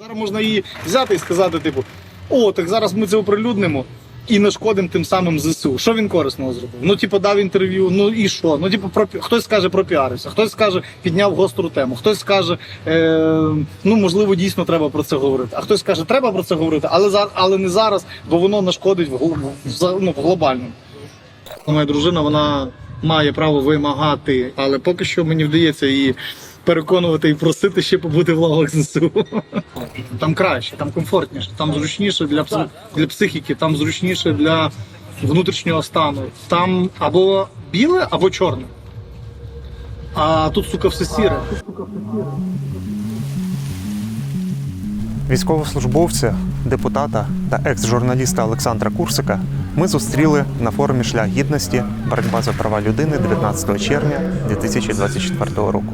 Зараз можна її взяти і сказати, типу, о, так зараз ми це оприлюднимо і нашкодимо тим самим ЗСУ. Що він корисного зробив? Ну, типу, дав інтерв'ю, ну і що? Ну, типу, про хтось скаже пропіарився, хтось скаже, підняв гостру тему, хтось скаже, е, ну можливо, дійсно треба про це говорити. А хтось скаже, треба про це говорити, але за але не зараз, бо воно нашкодить в, в, ну, в глобальному. Моя дружина вона має право вимагати, але поки що мені вдається її переконувати і просити ще побути в лавах ЗСУ. Там краще, там комфортніше, там зручніше для, для психіки, там зручніше для внутрішнього стану. Там або біле, або чорне. А тут, сука, все сіре. Військовослужбовця, депутата та екс-журналіста Олександра Курсика ми зустріли на форумі Шлях гідності боротьба за права людини 19 червня 2024 року.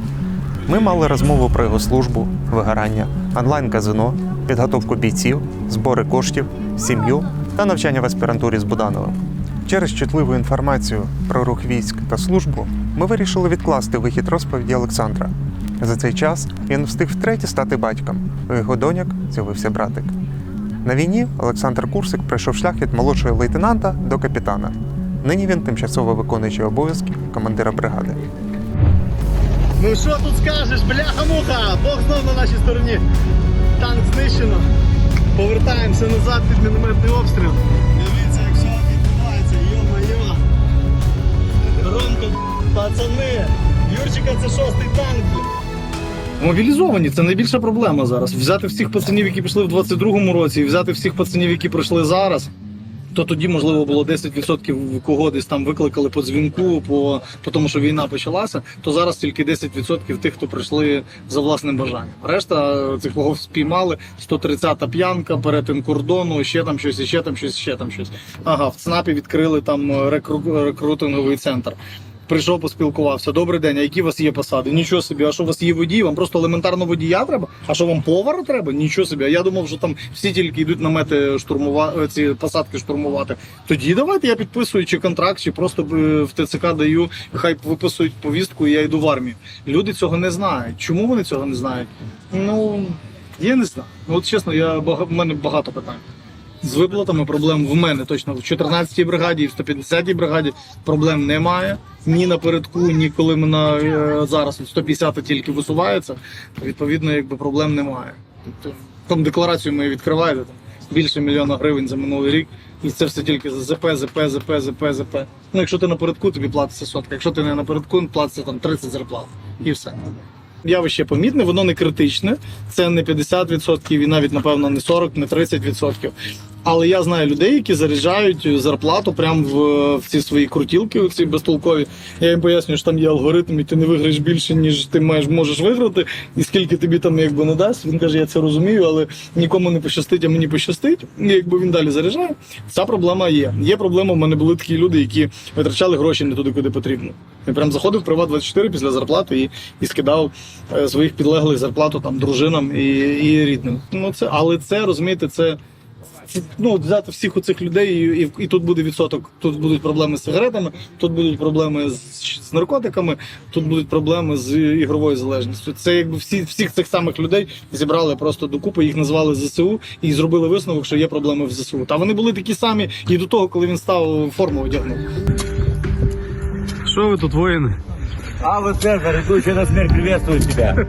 Ми мали розмову про його службу, вигорання, онлайн-казино, підготовку бійців, збори коштів, сім'ю та навчання в аспірантурі з Будановим. Через чутливу інформацію про рух військ та службу ми вирішили відкласти вихід розповіді Олександра. За цей час він встиг втретє стати батьком. У його доньок з'явився братик. На війні Олександр Курсик пройшов шлях від молодшого лейтенанта до капітана. Нині він тимчасово виконуючий обов'язки командира бригади. Ну що тут скажеш, бляха-муха, Бог знов на нашій стороні. Танк знищено. Повертаємося назад під мінометний обстріл. Дивіться, як все відбувається, йо-майо. Ромко, пацани, Юрчика це шостий танк. Мобілізовані це найбільша проблема зараз. Взяти всіх пацанів, які пішли в 22-му році, і взяти всіх пацанів, які пройшли зараз. То тоді, можливо, було 10% кого десь там викликали по дзвінку, по, по тому, що війна почалася, то зараз тільки 10% тих, хто прийшли за власним бажанням. Решта е, цих кого спіймали, 130-та п'янка, перетин кордону, ще там щось, ще там щось, ще там щось. Ага, в ЦНАПі відкрили там е, рекру- рекрутинговий центр. Прийшов, поспілкувався. Добрий день, а які у вас є посади? Нічого собі, а що у вас є водій? Вам просто елементарно водія треба? А що вам повара треба? Нічого собі. А я думав, що там всі тільки йдуть намети штурмувати ці посадки штурмувати. Тоді давайте я підписую чи контракт, чи просто е, в ТЦК даю, хай виписують повістку, і я йду в армію. Люди цього не знають. Чому вони цього не знають? Ну я не знаю. Ну, От чесно, я в мене багато питань. З виплатами проблем в мене точно в 14-й бригаді і в 150-й бригаді проблем немає. Ні напередку, ні коли ми на е, зараз 150 тільки висувається. Відповідно, якби проблем немає. Тобто, там декларацію ми відкриваєте там більше мільйона гривень за минулий рік, і це все тільки за ЗП, ЗП, ЗП, ЗП, ЗП. Ну, якщо ти напередку, тобі платиться сотка. Якщо ти не напередку, платиться там 30 зарплат. І все. Явище помітне, воно не критичне. Це не 50% і навіть, напевно, не 40, не 30%. Але я знаю людей, які заряджають зарплату прямо в, в ці свої крутілки, ці безтолкові. Я їм пояснюю, що там є алгоритм, і ти не виграєш більше, ніж ти маєш можеш виграти, і скільки тобі там якби не дасть. Він каже, я це розумію, але нікому не пощастить, а мені пощастить. І якби він далі заряджає, ця проблема є. Є проблема. В мене були такі люди, які витрачали гроші не туди, куди потрібно. Я прям заходив в Приват 24 після зарплати і, і скидав е, своїх підлеглих зарплату там дружинам і, і рідним. Ну це, але це розумієте, це. Ну, взяти всіх оцих людей, і, і, і тут буде відсоток. Тут будуть проблеми з сигаретами, тут будуть проблеми з, з наркотиками, тут будуть проблеми з ігровою залежністю. Це якби всі всіх цих самих людей зібрали просто докупи, їх назвали ЗСУ і зробили висновок, що є проблеми в ЗСУ. Та вони були такі самі і до того, коли він став форму одягнув. Що ви тут воїни? Алла Цезарь, идущая на смерть, приветствую тебя.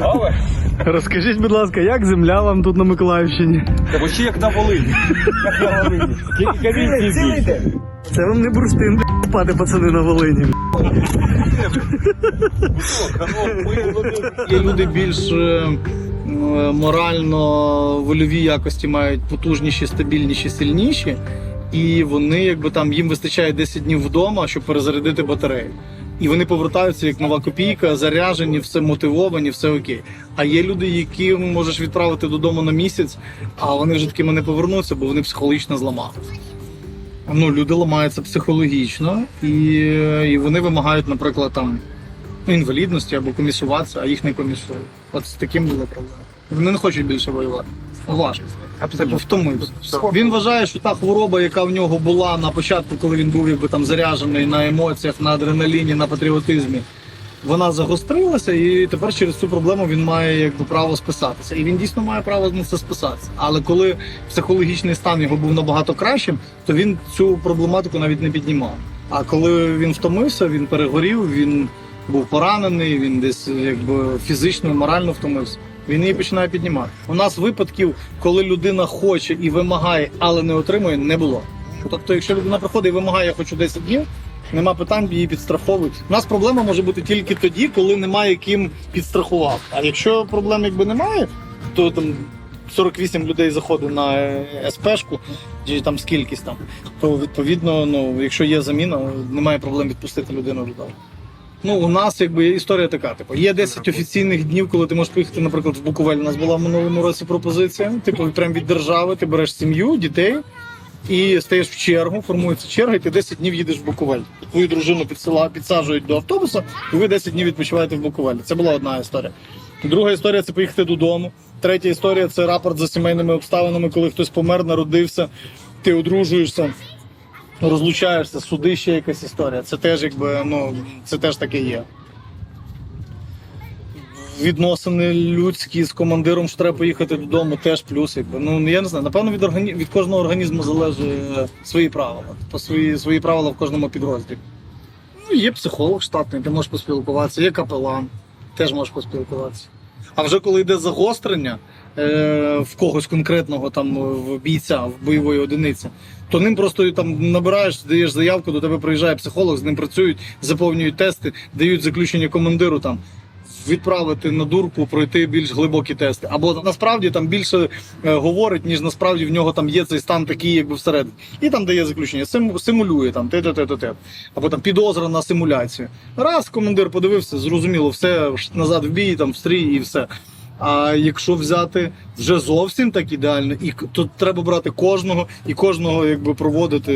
Розкажіть, будь ласка, як земля вам тут на Миколаївщині? Та вообще як на Волині. Як на Волині. Тільки камінці більше. Це вам не бурштин, бля, пане пацани на Волині. Є люди більш е, морально вольові якості мають потужніші, стабільніші, сильніші. І вони, якби там їм вистачає 10 днів вдома, щоб перезарядити батарею. І вони повертаються як нова копійка, заряжені, все мотивовані, все окей. А є люди, які можеш відправити додому на місяць, а вони вже такими не повернуться, бо вони психологічно зламали. Ну, люди ламаються психологічно, і, і вони вимагають, наприклад, там ну, інвалідності або комісуватися, а їх не комісують. От з таким була проблема. Вони не хочуть більше воювати. Важко. Абсолютно втомився. Він вважає, що та хвороба, яка в нього була на початку, коли він був якби там заряджений на емоціях, на адреналіні, на патріотизмі, вона загострилася, і тепер через цю проблему він має якби право списатися. І він дійсно має право на це списатися. Але коли психологічний стан його був набагато кращим, то він цю проблематику навіть не піднімав. А коли він втомився, він перегорів, він був поранений, він десь якби фізично, морально втомився. Він її починає піднімати. У нас випадків, коли людина хоче і вимагає, але не отримує, не було. Тобто, якщо людина приходить і вимагає, я хочу 10 днів, нема питань, її підстраховують. У нас проблема може бути тільки тоді, коли немає ким підстрахував. А якщо проблем якби немає, то там 48 людей заходить на е, СПшку, чи там скількись там, то відповідно, ну якщо є заміна, немає проблем відпустити людину додому. Ну, у нас якби історія така. Типу, є 10 офіційних днів, коли ти можеш поїхати, наприклад, в Буковель. У нас була в минулому році пропозиція. Типу, прям від держави, ти береш сім'ю, дітей і стаєш в чергу, формується черга, і ти 10 днів їдеш в Буковель. Твою дружину підсила, підсаджують до автобуса, і ви 10 днів відпочиваєте в Буковелі. Це була одна історія. Друга історія це поїхати додому. Третя історія це рапорт за сімейними обставинами, коли хтось помер, народився, ти одружуєшся розлучаєшся, суди ще якась історія. Це теж якби ну це теж таке є. Відносини людські з командиром, що треба поїхати додому, теж плюс. Якби. Ну я не знаю. Напевно, від органі... від кожного організму залежить свої правила. Тобто свої, свої правила в кожному підрозділі. Ну, є психолог штатний, ти можеш поспілкуватися, є капелан, теж можеш поспілкуватися. А вже коли йде загострення в когось конкретного там в бійця, в бойової одиниці, то ним просто там набираєш, даєш заявку, до тебе приїжджає психолог, з ним працюють, заповнюють тести, дають заключення командиру там. Відправити на дурку, пройти більш глибокі тести. Або насправді там більше е, говорить, ніж насправді в нього там є цей стан такий, якби всередині. І там дає заключення, сим, симулює там те, те, те, те, те. Або там підозра на симуляцію. Раз командир подивився, зрозуміло, все назад в бій, там в стрій і все. А якщо взяти вже зовсім так ідеально, і то треба брати кожного і кожного якби проводити,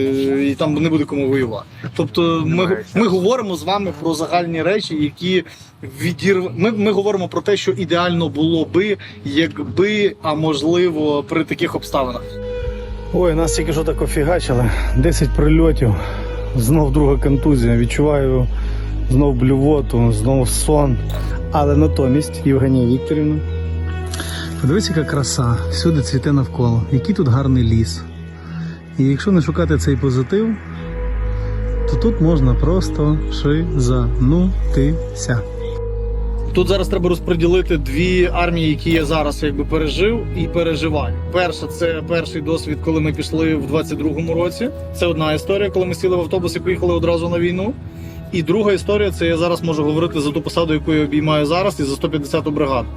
і там не буде кому воювати. Тобто ми, ми говоримо з вами про загальні речі, які відір... ми, ми говоримо про те, що ідеально було би, якби, а можливо, при таких обставинах. Ой, нас тільки що так офігачили. 10 прильотів, знов друга контузія. Відчуваю знов блювоту, знов сон. Але натомість, Євгенія Вікторівна. Подивись, яка краса, всюди цвіте навколо. Який тут гарний ліс. І якщо не шукати цей позитив, то тут можна просто шизанутися. Тут зараз треба розподілити дві армії, які я зараз якби пережив і переживаю. Перша це перший досвід, коли ми пішли в 22-му році. Це одна історія, коли ми сіли в автобус і поїхали одразу на війну. І друга історія це я зараз можу говорити за ту посаду, яку я обіймаю зараз, і за 150-ту бригаду.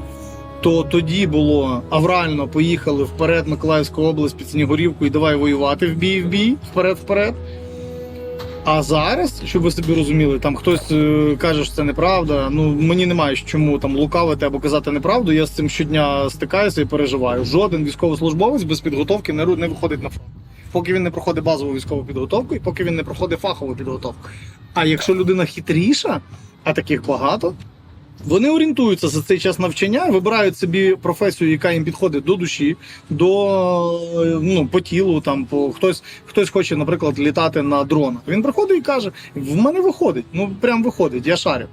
То тоді було аврально поїхали вперед Миколаївську область під Снігурівку і давай воювати в бій, в бій, вперед, вперед. А зараз, щоб ви собі розуміли, там хтось е, каже, що це неправда. Ну мені немає чому там лукавити або казати неправду. Я з цим щодня стикаюся і переживаю. Жоден військовослужбовець без підготовки не, не виходить на фронт. Поки він не проходить базову військову підготовку і поки він не проходить фахову підготовку. А якщо людина хитріша, а таких багато, вони орієнтуються за цей час навчання, вибирають собі професію, яка їм підходить до душі, до ну, по тілу. Там по хтось хтось хоче, наприклад, літати на дронах. Він приходить і каже: в мене виходить. Ну прям виходить, я шарю.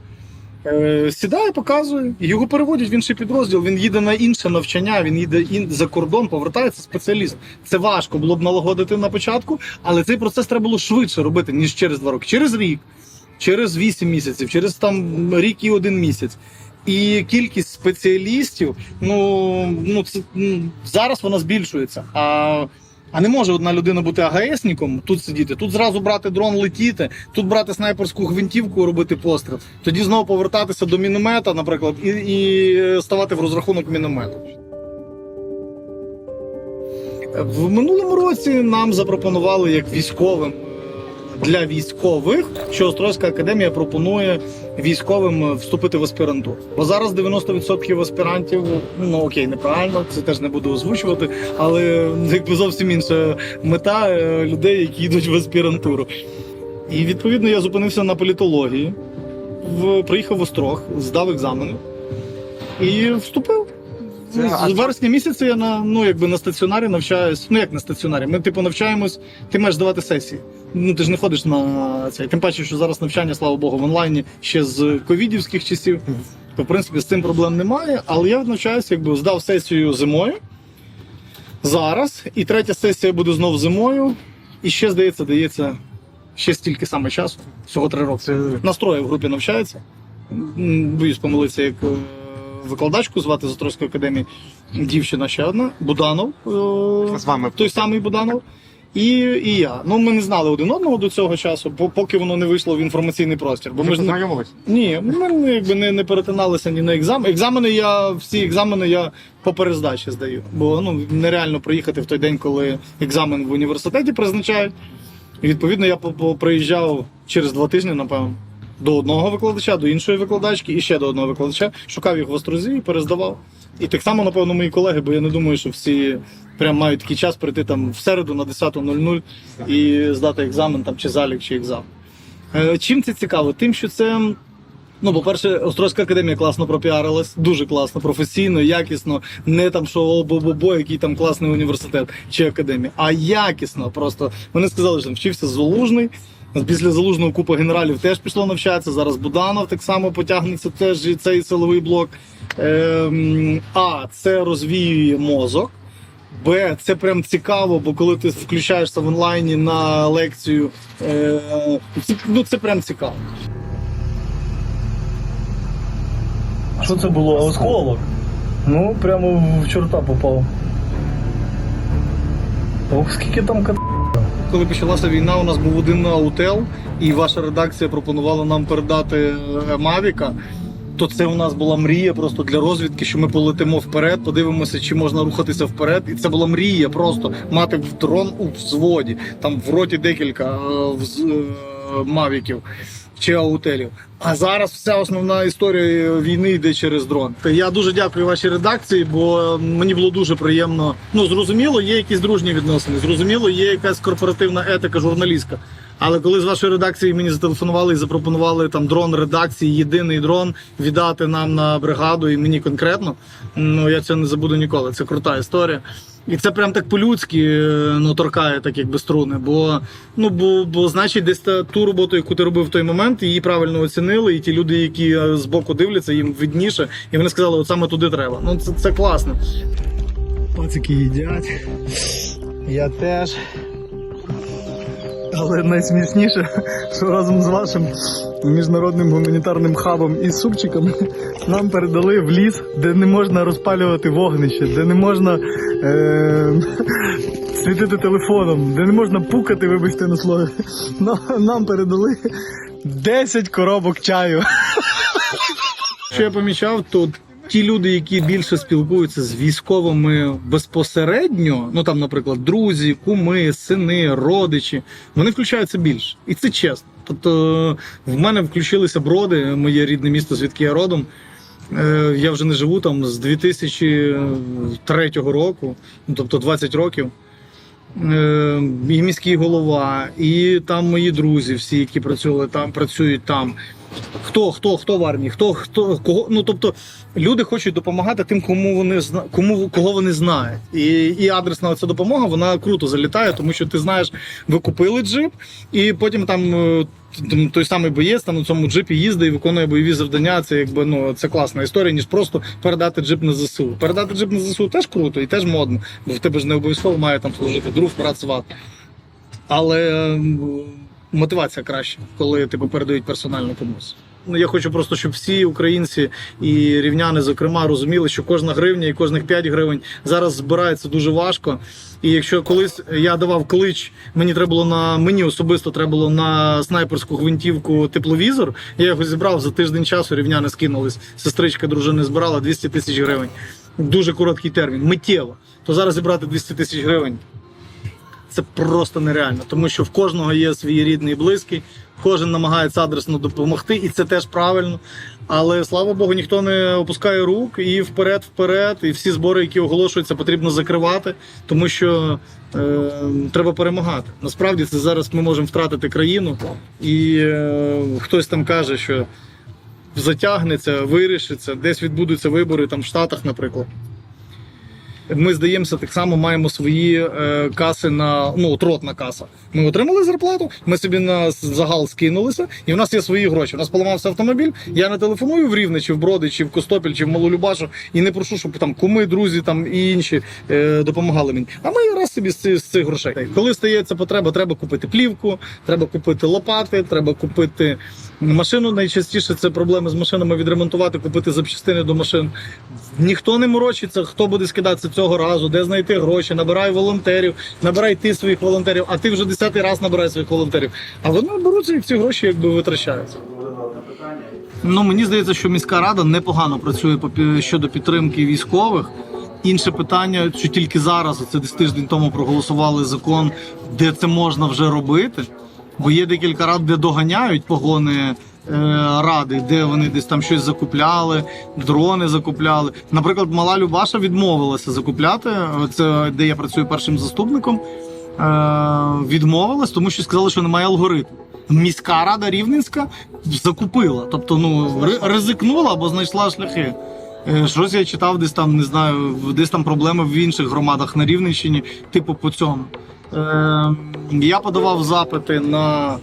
Е, сідає, показує, його переводять в інший підрозділ. Він їде на інше навчання, він їде ін- за кордон, повертається спеціаліст. Це важко було б налагодити на початку, але цей процес треба було швидше робити, ніж через два роки. Через рік, через вісім місяців, через там рік і один місяць. І кількість спеціалістів, ну, ну це зараз вона збільшується. А, а не може одна людина бути АГСником, тут сидіти, тут зразу брати дрон, летіти, тут брати снайперську гвинтівку, робити постріл. Тоді знову повертатися до міномета, наприклад, і, і ставати в розрахунок міномету. В минулому році нам запропонували як військовим е, для військових, що Острозька академія пропонує військовим е, вступити в аспірантуру. Бо зараз 90% аспірантів, ну окей, неправильно, це теж не буду озвучувати, але якби зовсім інша мета е, людей, які йдуть в аспірантуру. І відповідно я зупинився на політології, в, приїхав в Острог, здав екзамени і вступив. Ну, з вересня місяця я на ну якби на стаціонарі навчаюсь. Ну як на стаціонарі? Ми типу навчаємось, ти маєш здавати сесії. Ну ти ж не ходиш на цей. Тим паче, що зараз навчання, слава Богу, в онлайні ще з ковідівських часів. То в принципі з цим проблем немає. Але я навчаюся, якби здав сесію зимою. Зараз. І третя сесія буде знов зимою. І ще, здається, дається ще стільки саме часу. Всього три роки. Настрої в групі навчається. М, Боюсь помилитися, як е, викладачку звати з Острозької академії. Дівчина ще одна, Буданов. е, З вами той самий Буданов. І, і я. Ну, ми не знали один одного до цього часу, по- поки воно не вийшло в інформаційний простір. Бо ми ж не, ні, ми якби не, не перетиналися ні на екзамен. Екзамени я всі екзамени я по перездачі здаю. Бо ну нереально приїхати в той день, коли екзамен в університеті призначають. І відповідно я приїжджав через два тижні, напевно, до одного викладача, до іншої викладачки і ще до одного викладача. Шукав їх в острозі і перездавав. І так само, напевно, мої колеги, бо я не думаю, що всі прям мають такий час прийти там в середу на 10.00 і здати екзамен там чи залік, чи екзамен. Е, Чим це цікаво? Тим, що це. Ну, по-перше, Острозька академія класно пропіарилась, дуже класно, професійно, якісно, не там, що о, бо, бо, бо, який там класний університет чи академія, а якісно. Просто вони сказали, що там вчився залужний. Після залужного купа генералів теж пішло навчатися. Зараз Буданов так само потягнеться теж і цей силовий блок. Ем, а це розвіює мозок. Б, це прям цікаво, бо коли ти включаєшся в онлайні на лекцію, е, це, ну це прям цікаво. Що це було? Осколок? Ну, прямо в чорта попав. Ох, скільки там кат... Коли почалася війна, у нас був один аутел, і ваша редакція пропонувала нам передати е, Мавіка. То це у нас була мрія просто для розвідки, що ми полетимо вперед, подивимося, чи можна рухатися вперед. І це була мрія просто мати дрон у взводі. Там в роті декілька е, вз- е, мавіків чи аутелів. А зараз вся основна історія війни йде через дрон. Я дуже дякую вашій редакції, бо мені було дуже приємно. Ну зрозуміло, є якісь дружні відносини. Зрозуміло, є якась корпоративна етика журналістська. Але коли з вашої редакції мені зателефонували і запропонували там дрон редакції, єдиний дрон віддати нам на бригаду і мені конкретно, ну я це не забуду ніколи. Це крута історія. І це прям так по-людськи е, ну, торкає так якби струни. Бо ну бо, бо значить, десь та ту роботу, яку ти робив в той момент, її правильно оцінили, і ті люди, які е, збоку дивляться, їм видніше, і вони сказали, от саме туди треба. Ну це, це класно. Пацики їдять. Я теж. Але найсмішніше, що разом з вашим міжнародним гуманітарним хабом і супчиками нам передали в ліс, де не можна розпалювати вогнище, де не можна е- світити телефоном, де не можна пукати, вибачте на слові. Нам, передали 10 коробок чаю. Що я помічав, то ті люди, які більше спілкуються з військовими безпосередньо, ну там, наприклад, друзі, куми, сини, родичі, вони включаються більше. І це чесно. Тобто в мене включилися броди, моє рідне місто, звідки я родом. Е, Я вже не живу там з 2003 року, ну, тобто 20 років. Е, І міський голова, і там мої друзі, всі, які працювали там, працюють там. Хто, хто, хто в армії, хто, хто, кого. Ну тобто люди хочуть допомагати тим, кому вони зна, кому кого вони знають. І, і адресна ця допомога вона круто залітає, тому що ти знаєш, ви купили джип, і потім там. е, той самий боєць там на цьому джипі їздить і виконує бойові завдання. Це якби ну це класна історія, ніж просто передати джип на ЗСУ. Передати джип на ЗСУ теж круто і теж модно, бо в тебе ж не обов'язково має там служити друг, брат, сват. Але м, мотивація краща, коли типу передають персонально комусь. Ну, я хочу просто, щоб всі українці і рівняни, зокрема, розуміли, що кожна гривня і кожних 5 гривень зараз збирається дуже важко. І якщо колись я давав клич, мені треба було на мені особисто треба було на снайперську гвинтівку тепловізор. Я його зібрав за тиждень часу. Рівняни скинулись. Сестричка дружини збирала 200 тисяч гривень. Дуже короткий термін, миттєво. То зараз зібрати 200 тисяч гривень це просто нереально, тому що в кожного є свій рідний і близький, кожен намагається адресно допомогти, і це теж правильно. Але слава Богу, ніхто не опускає рук і вперед, вперед, і всі збори, які оголошуються, потрібно закривати, тому що е, треба перемагати. Насправді це зараз ми можемо втратити країну, і е, хтось там каже, що затягнеться, вирішиться, десь відбудуться вибори там в Штатах, наприклад. Ми здаємося, так само маємо свої е, каси на ну от каса. Ми отримали зарплату, ми собі на загал скинулися, і в нас є свої гроші. У нас поламався автомобіль. Я не телефоную в Рівне, чи в Броди, чи в Костопіль, чи в Малу Любашу, і не прошу, щоб там куми, друзі там і інші е, допомагали мені. А ми раз собі з, з цих грошей. Коли стається потреба, треба купити плівку, треба купити лопати, треба купити машину. Найчастіше це проблеми з машинами відремонтувати, купити запчастини до машин. Ніхто не морочиться, хто буде скидатися цього разу, де знайти гроші, набирай волонтерів, набирай ти своїх волонтерів, а ти вже десятий раз набирай своїх волонтерів. А вони беруться і ці гроші якби витрачаються. Ну мені здається, що міська рада непогано працює щодо підтримки військових. Інше питання, що тільки зараз, це десь тиждень тому проголосували закон, де це можна вже робити. Бо є декілька рад, де доганяють погони е, ради, де вони десь там щось закупляли, дрони закупляли. Наприклад, мала Любаша відмовилася закупляти. Це де я працюю першим заступником. Е, відмовилась, тому що сказали, що немає алгоритму. Міська рада Рівненська закупила, тобто ну ризикнула або знайшла шляхи. Е, Щось я читав десь там, не знаю, десь там проблеми в інших громадах на Рівненщині, типу по цьому. Е, я подавав запити на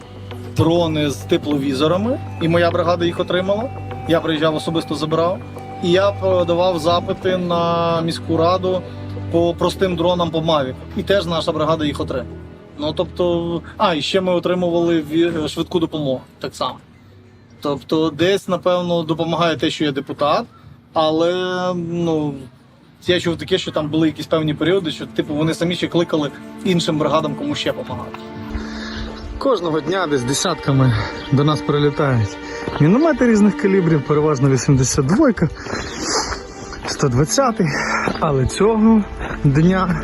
дрони з тепловізорами, і моя бригада їх отримала. Я приїжджав особисто забирав. І я подавав запити на міську раду по простим дронам по Mavic. І теж наша бригада їх отримала. Ну тобто, а, і ще ми отримували швидку допомогу так само. Тобто, десь, напевно, допомагає те, що я депутат, але ну. Я чув таке, що там були якісь певні періоди, що типу вони самі ще кликали іншим бригадам кому ще допомагати. Кожного дня десь десятками до нас прилітають міномети різних калібрів, переважно 82, 120, але цього дня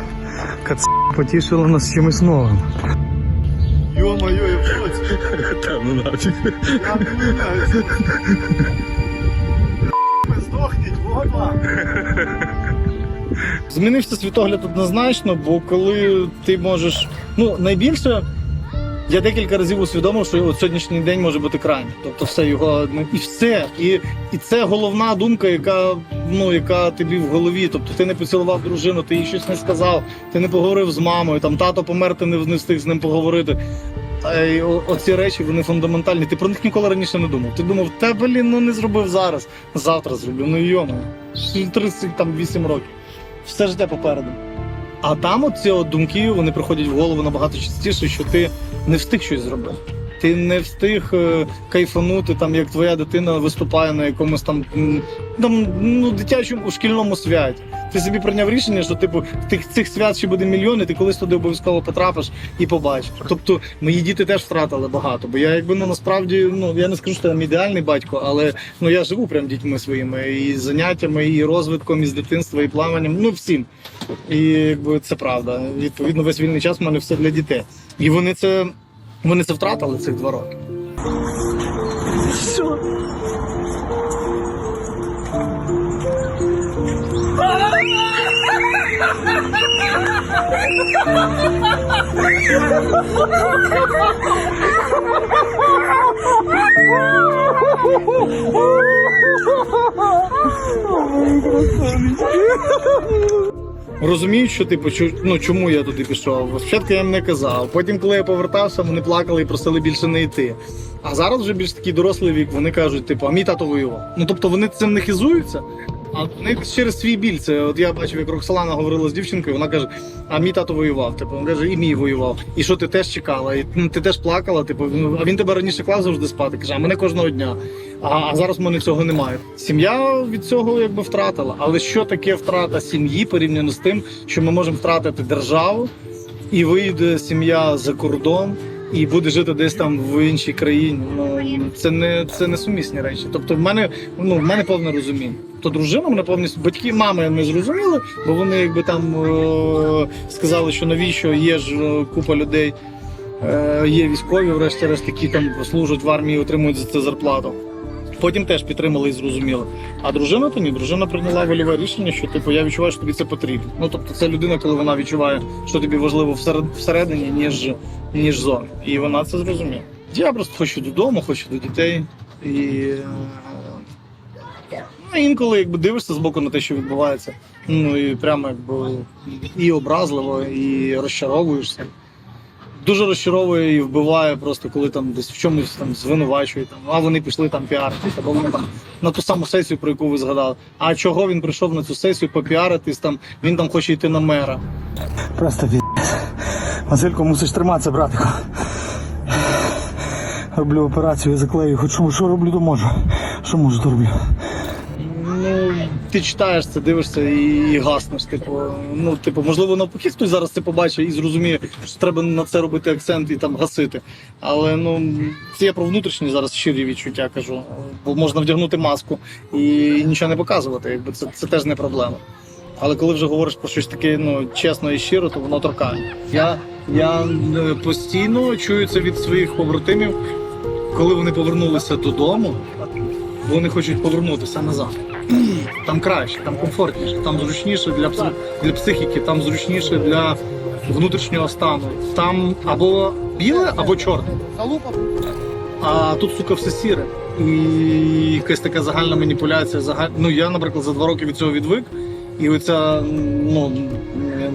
кац потішило нас чимось новим. Йо-моє, я в шоці. Та ну нафиг. Змінився світогляд однозначно, бо коли ти можеш. Ну, найбільше. Я декілька разів усвідомив, що от сьогоднішній день може бути крайній. Тобто все його ну і все. І, і це головна думка, яка ну яка тобі в голові. Тобто ти не поцілував дружину, ти їй щось не сказав, ти не поговорив з мамою, там тато помер, ти не, встиг з ним поговорити. О- оці речі вони фундаментальні. Ти про них ніколи раніше не думав. Ти думав, та блін, ну не зробив зараз, завтра зроблю. Ну йому 38 років. Все життя попереду. А там от думки вони приходять в голову набагато частіше, що ти не встиг щось зробити. Ти не встиг е, кайфанути, там як твоя дитина виступає на якомусь там, там ну, дитячому шкільному святі. Ти собі прийняв рішення, що типу тих цих свят ще буде мільйони, ти колись туди обов'язково потрапиш і побачиш. Тобто мої діти теж втратили багато. Бо я якби ну насправді ну я не скажу, що я там ідеальний батько, але ну я живу прям дітьми своїми і заняттями, і розвитком, і з дитинства, і плаванням. Ну всім. І якби це правда. Відповідно, весь вільний час в мене все для дітей. І вони це вони це втратили цих два роки. Все. Розуміють, що типу, ну чому я туди пішов. Спочатку я їм не казав. Потім, коли я повертався, вони плакали і просили більше не йти. А зараз вже більш такий дорослий вік, вони кажуть, типу, а мій тато воював. Ну тобто вони цим не хизуються, а вони через свій біль. Це от я бачив, як Роксолана говорила з дівчинкою, вона каже: а мій тато воював. Типу, він каже, і мій воював. І що ти теж чекала? І ну, ти теж плакала. Типу, ну, а він тебе раніше клав завжди спати. Каже, а мене кожного дня. А зараз в мене цього немає. Сім'я від цього якби втратила. Але що таке втрата сім'ї порівняно з тим, що ми можемо втратити державу, і вийде сім'я за кордон. І буде жити десь там в іншій країні. Ну це не це не сумісні речі. Тобто, в мене ну в мене повне розуміння. То дружина мене повністю батьки, мами не зрозуміли, бо вони якби там е- сказали, що навіщо є ж е, купа людей, е- є військові, врешті-решт, які там служать в армії, отримують за це зарплату. Потім теж підтримали і зрозуміли. А дружина то ні, дружина прийняла вольове рішення, що типу я відчуваю, що тобі це потрібно. Ну тобто, це людина, коли вона відчуває, що тобі важливо всередині, ніж ніж зовні. І вона це зрозуміла. Я просто хочу додому, хочу до дітей. І Ну, інколи якби дивишся з боку на те, що відбувається. Ну і прямо якби і образливо, і розчаровуєшся. Дуже розчаровує і вбиває просто, коли там десь в чомусь там звинувачують, там, а вони пішли там піаритись, або вони там на ту саму сесію, про яку ви згадали. А чого він прийшов на цю сесію попіаритись, там він там хоче йти на мера. Просто піздець. Василько, мусиш триматися, братику. Роблю операцію, заклею, хоч що роблю, то можу. Що можу, то роблю. Ну, ти читаєш це, дивишся і, гаснеш. Типу, ну, типу, можливо, навпаки, хтось зараз це побачить і зрозуміє, що треба на це робити акцент і там гасити. Але ну це я про внутрішні зараз щирі відчуття кажу. Бо можна вдягнути маску і нічого не показувати. Якби це, це теж не проблема. Але коли вже говориш про щось таке ну, чесно і щиро, то воно торкає. Я, я е, постійно чую це від своїх побратимів, коли вони повернулися додому, вони хочуть повернутися назад. Там краще, там комфортніше, там зручніше для, для психіки, там зручніше для внутрішнього стану. Там або біле, або чорне. А тут, сука, все сіре. І якась така загальна маніпуляція. Загаль... Ну, я, наприклад, за два роки від цього відвик. І оця, ну,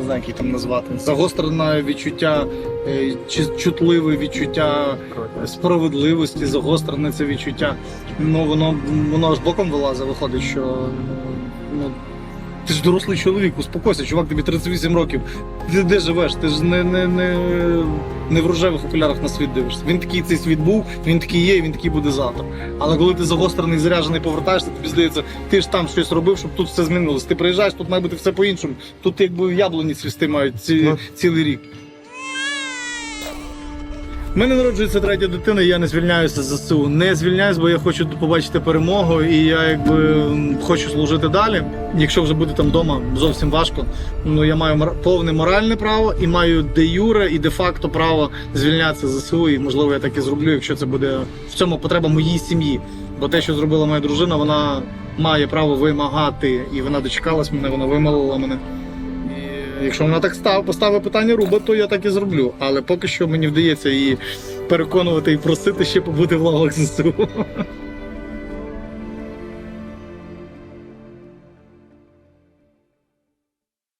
не знаю, як там назвати, загострене відчуття, е, чи чутливе відчуття справедливості, загострене це відчуття. Ну, воно, воно аж боком вилазить, виходить, що ну, ти ж дорослий чоловік, успокойся, чувак, тобі 38 років. Ти де живеш? Ти ж не, не, не, не в рожевих окулярах на світ дивишся. Він такий цей світ був, він такий є, він такий буде завтра. Але коли ти загострений, заряджений, повертаєшся, тобі здається, ти ж там щось робив, щоб тут все змінилось. Ти приїжджаєш, тут має бути все по-іншому. Тут якби яблуні цвісти мають ці, Ну. цілий рік. Мене народжується третя дитина, і я не звільняюся з ЗСУ. Не звільняюсь, бо я хочу побачити перемогу, і я якби хочу служити далі. Якщо вже бути там вдома, зовсім важко. Ну я маю повне моральне право і маю де юре і де факто право звільнятися з ЗСУ. І можливо я так і зроблю, якщо це буде в цьому потреба моїй сім'ї. Бо те, що зробила моя дружина, вона має право вимагати, і вона дочекалась мене, вона вимолила мене. Якщо вона так став, поставить питання руба, то я так і зроблю. Але поки що мені вдається її переконувати і просити ще побути в лавах ЗСУ.